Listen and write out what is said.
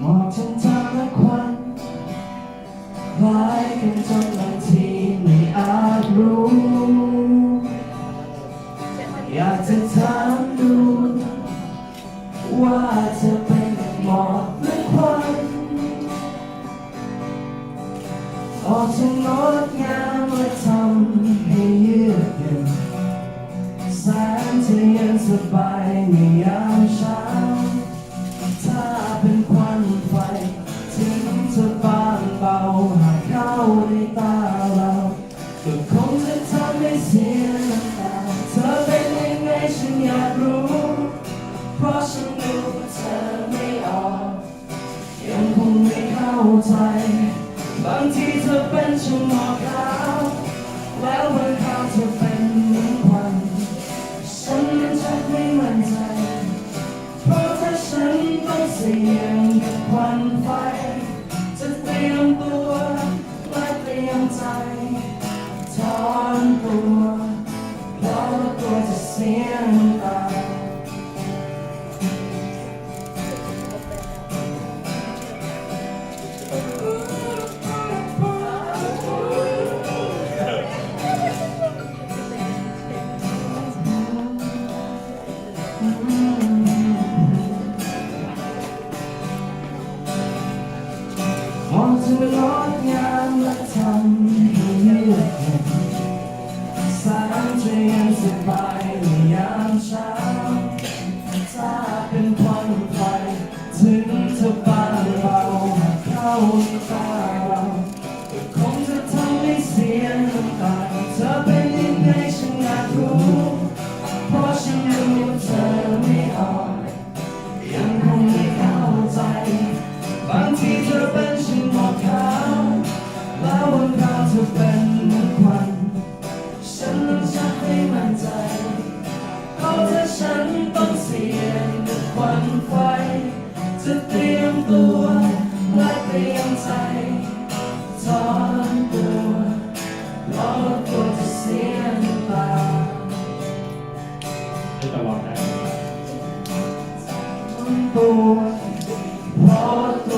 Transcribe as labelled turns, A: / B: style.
A: 아, รู้ อยากจะถามดู ว่าเธอเป็นหมอกหรือควันออกจะงดงามและทำให้เยือกเย็นแสนจะเย็นสบายในยามเช้า จะทำให้เสียน้ำตาเธอเป็นยังไงฉันอยากรู้ เพราะฉันดูเธอไม่ออกยังคงไม่เข้าใจ บางทีเธอเป็นชั่วโมงขาวแล้วบางคราวเธอเป็นเหมือนควันฉันยังชักไม่มั่นใจ เพราะถ้าฉันต้องเสีย อนตัวเพราะว่ากลัวจะเสียน้ำตามองเธองดงามและทำให้เยือกเย็นแสน จะ จะเตรียมตัวและเตรียมใจถอนตัวรอตัวจะเสียหรือเป
B: ล่าที่ตลอดนะ
A: ต้องตัวรตัว